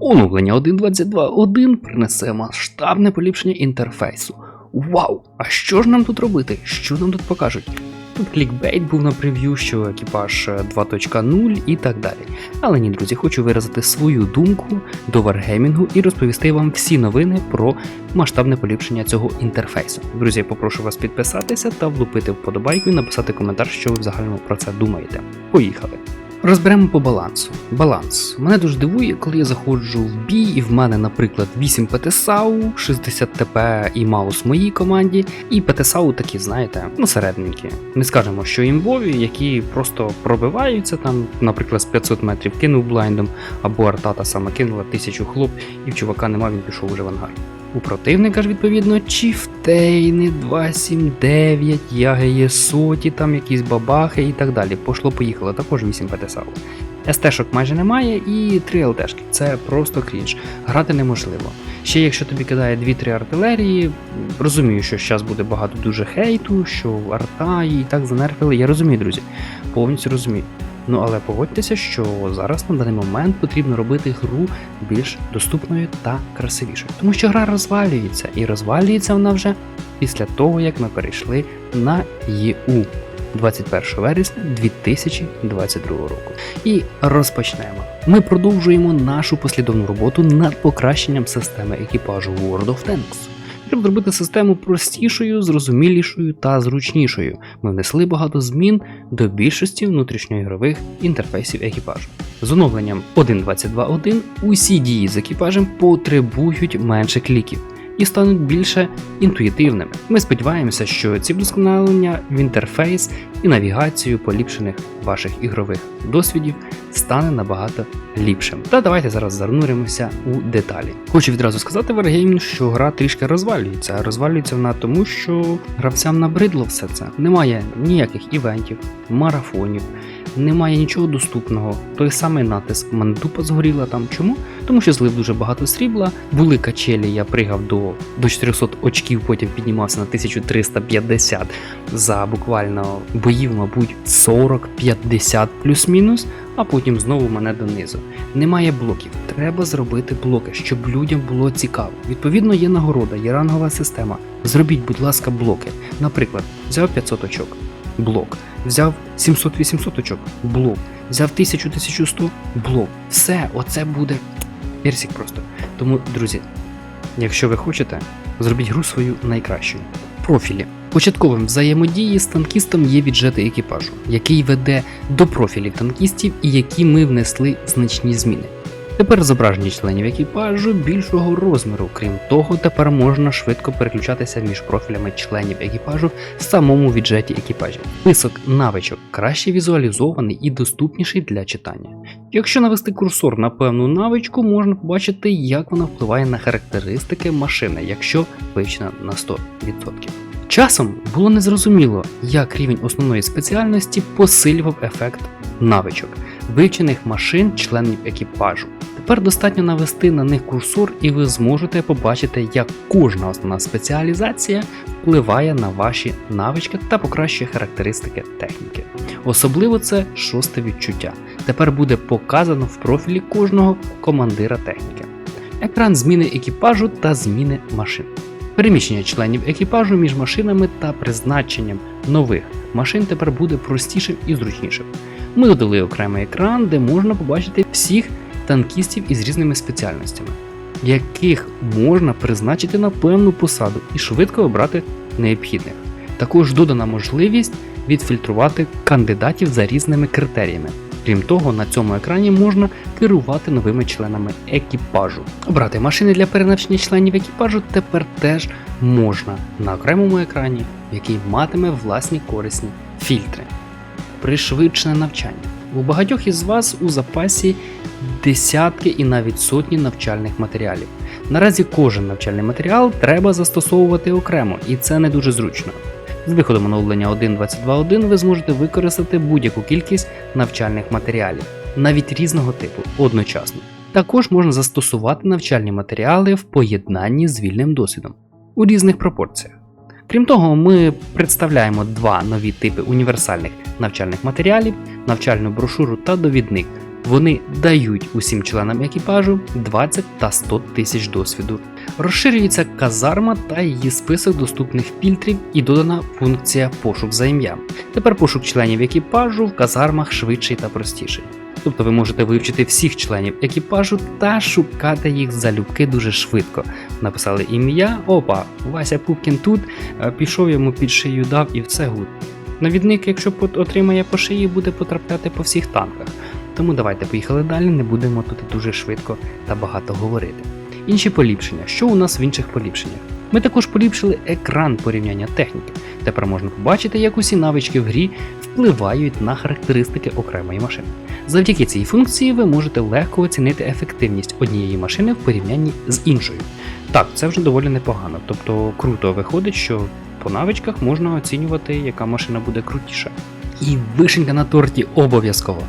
Оновлення 1.22.1 принесе масштабне поліпшення інтерфейсу. Вау! А що ж нам тут робити? Що нам тут покажуть? Тут клікбейт був на прев'ю, що екіпаж е, 2.0 і так далі. Але ні, друзі, хочу виразити свою думку до Wargaming і розповісти вам всі новини про масштабне поліпшення цього інтерфейсу. Друзі, попрошу вас підписатися та влупити вподобайку і написати коментар, що ви взагалі про це думаєте. Поїхали! Розберемо по балансу. Баланс. Мене дуже дивує, коли я заходжу в бій, і в мене, наприклад, 8 ПТСАУ, 60 ТП і маус в моїй команді, і ПТСАУ такі, знаєте, ну середненькі. Не скажемо, що імбові, які просто пробиваються там, наприклад, з 500 метрів кинув блайндом, або артата саме кинула тисячу хлоп, і в чувака нема, він пішов уже в ангар. У противника ж, відповідно, чіфтейни 279, яги соті, там якісь бабахи і так далі. Пошло поїхало, також 8 ПТСАУ. СТ-шок майже немає і 3 ЛТшки. Це просто крінж. Грати неможливо. Ще якщо тобі кидає 2-3 артилерії, розумію, що зараз буде багато дуже хейту, що арта і так занерфили. Я розумію, друзі. Повністю розумію. Ну але погодьтеся, що зараз на даний момент потрібно робити гру більш доступною та красивішою. Тому що гра розвалюється, і розвалюється вона вже після того, як ми перейшли на ЄУ 21 вересня 2022 року. І розпочнемо. Ми продовжуємо нашу послідовну роботу над покращенням системи екіпажу World of Tanks. Щоб зробити систему простішою, зрозумілішою та зручнішою, ми внесли багато змін до більшості внутрішньоігрових інтерфейсів екіпажу. З оновленням 1.22.1 усі дії з екіпажем потребують менше кліків і стануть більше інтуїтивними. Ми сподіваємося, що ці вдосконалення в інтерфейс і навігацію поліпшених ваших ігрових досвідів стане набагато ліпшим. Та давайте зараз зануримося у деталі. Хочу відразу сказати Wargaming, що гра трішки розвалюється. Розвалюється вона тому, що гравцям набридло все це. Немає ніяких івентів, марафонів, немає нічого доступного. Той самий натиск, в мене дупа згоріла там. Чому? Тому що злив дуже багато срібла. Були качелі, я пригав до, до 400 очків, потім піднімався на 1350 за буквально боїв, мабуть, 40-50 плюс-мінус, а потім знову мене донизу. Немає блоків. Треба зробити блоки, щоб людям було цікаво. Відповідно, є нагорода, є рангова система. Зробіть, будь ласка, блоки. Наприклад, взяв 500 очок, блок. Взяв 700-800 очок, блок. Взяв 1000-1100, блок. Все, оце буде персик просто. Тому, друзі, якщо ви хочете, зробіть гру свою найкращою. Профілі. Початковим взаємодії з танкістом є віджети екіпажу, який веде до профілів танкістів і які ми внесли значні зміни. Тепер зображення членів екіпажу більшого розміру. Крім того, тепер можна швидко переключатися між профілями членів екіпажу в самому віджеті екіпажів. Список навичок краще візуалізований і доступніший для читання. Якщо навести курсор на певну навичку, можна побачити, як вона впливає на характеристики машини, якщо вивчена на 100%. Часом було незрозуміло, як рівень основної спеціальності посилював ефект навичок, вивчених машин членів екіпажу. Тепер достатньо навести на них курсор, і ви зможете побачити, як кожна основна спеціалізація впливає на ваші навички та покращує характеристики техніки. Особливо це шосте відчуття. Тепер буде показано в профілі кожного командира техніки. Екран зміни екіпажу та зміни машин. Переміщення членів екіпажу між машинами та призначенням нових машин тепер буде простішим і зручнішим. Ми додали окремий екран, де можна побачити всіх танкістів із різними спеціальностями, яких можна призначити на певну посаду і швидко обрати необхідних. Також додана можливість відфільтрувати кандидатів за різними критеріями. Крім того, на цьому екрані можна керувати новими членами екіпажу. Обрати машини для перенавчення членів екіпажу тепер теж можна на окремому екрані, який матиме власні корисні фільтри. Пришвидшене навчання. У багатьох із вас у запасі десятки і навіть сотні навчальних матеріалів. Наразі кожен навчальний матеріал треба застосовувати окремо, і це не дуже зручно. З виходом оновлення 1.22.1 ви зможете використати будь-яку кількість навчальних матеріалів, навіть різного типу, одночасно. Також можна застосувати навчальні матеріали в поєднанні з вільним досвідом у різних пропорціях. Крім того, ми представляємо два нові типи універсальних навчальних матеріалів, навчальну брошуру та довідник, Вони дають усім членам екіпажу 20 та 100 тисяч досвіду. Розширюється казарма та її список доступних фільтрів і додана функція пошук за ім'ям. Тепер пошук членів екіпажу в казармах швидший та простіший. Тобто ви можете вивчити всіх членів екіпажу та шукати їх залюбки дуже швидко. Написали ім'я, опа, Вася Пупкін тут, е, пішов йому під шию дав і все гуд. Навідник, якщо отримає по шиї, буде потрапляти по всіх танках. Тому давайте поїхали далі, не будемо тут дуже швидко та багато говорити. Інші поліпшення. Що у нас в інших поліпшеннях? Ми також поліпшили екран порівняння техніки. Тепер можна побачити, як усі навички в грі впливають на характеристики окремої машини. Завдяки цій функції ви можете легко оцінити ефективність однієї машини в порівнянні з іншою. Так, це вже доволі непогано, тобто круто виходить, що по навичках можна оцінювати, яка машина буде крутіша. І вишенька на торті обов'язково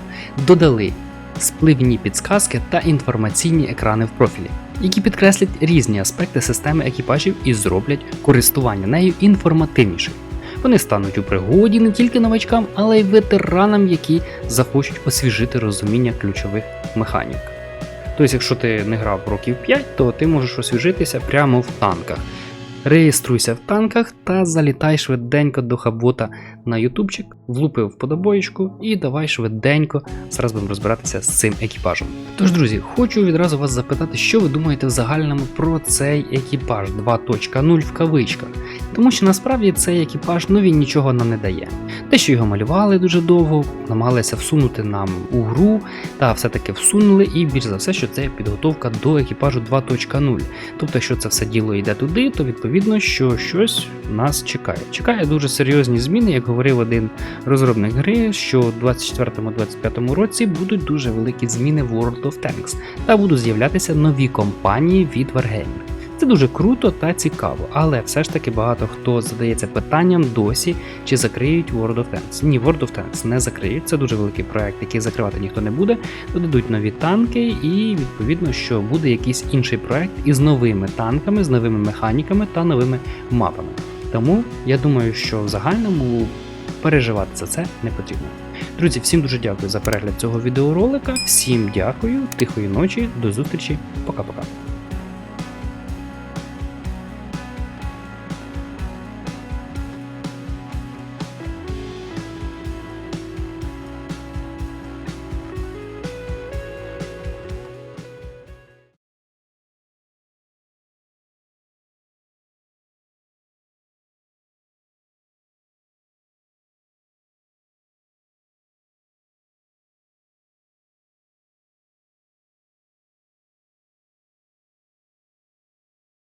додали спливні підсказки та інформаційні екрани в профілі, які підкреслять різні аспекти системи екіпажів і зроблять користування нею інформативнішим. Вони стануть у пригоді не тільки новачкам, але й ветеранам, які захочуть освіжити розуміння ключових механік. Тобто, якщо ти не грав років 5, то ти можеш освіжитися прямо в танках. Реєструйся в танках та залітай швиденько до хабота на ютубчик, влупив вподобоєчку і давай швиденько зараз будемо розбиратися з цим екіпажем. Тож, друзі, хочу відразу вас запитати, що ви думаєте в загальному про цей екіпаж 2.0 в кавичках. Тому що насправді цей екіпаж ну він нічого нам не дає. Те, що його малювали дуже довго, намагалися всунути нам у гру, та все-таки всунули, і більш за все, що це підготовка до екіпажу 2.0. Тобто, якщо це все діло йде туди, то відповідно, що щось нас чекає. Чекає дуже серйозні зміни, як говорив один розробник гри, що в 2024-2025 році будуть дуже великі зміни в World of Tanks, та будуть з'являтися нові компанії від Wargaming. Це дуже круто та цікаво, але все ж таки багато хто задається питанням досі, чи закриють World of Tanks. Ні, World of Tanks не закриють. Це дуже великий проект, який закривати ніхто не буде. Додадуть нові танки, і відповідно, що буде якийсь інший проект із новими танками, з новими механіками та новими мапами. Тому я думаю, що в загальному переживати за це не потрібно. Друзі, всім дуже дякую за перегляд цього відеоролика. Всім дякую, тихої ночі, до зустрічі, пока-пока.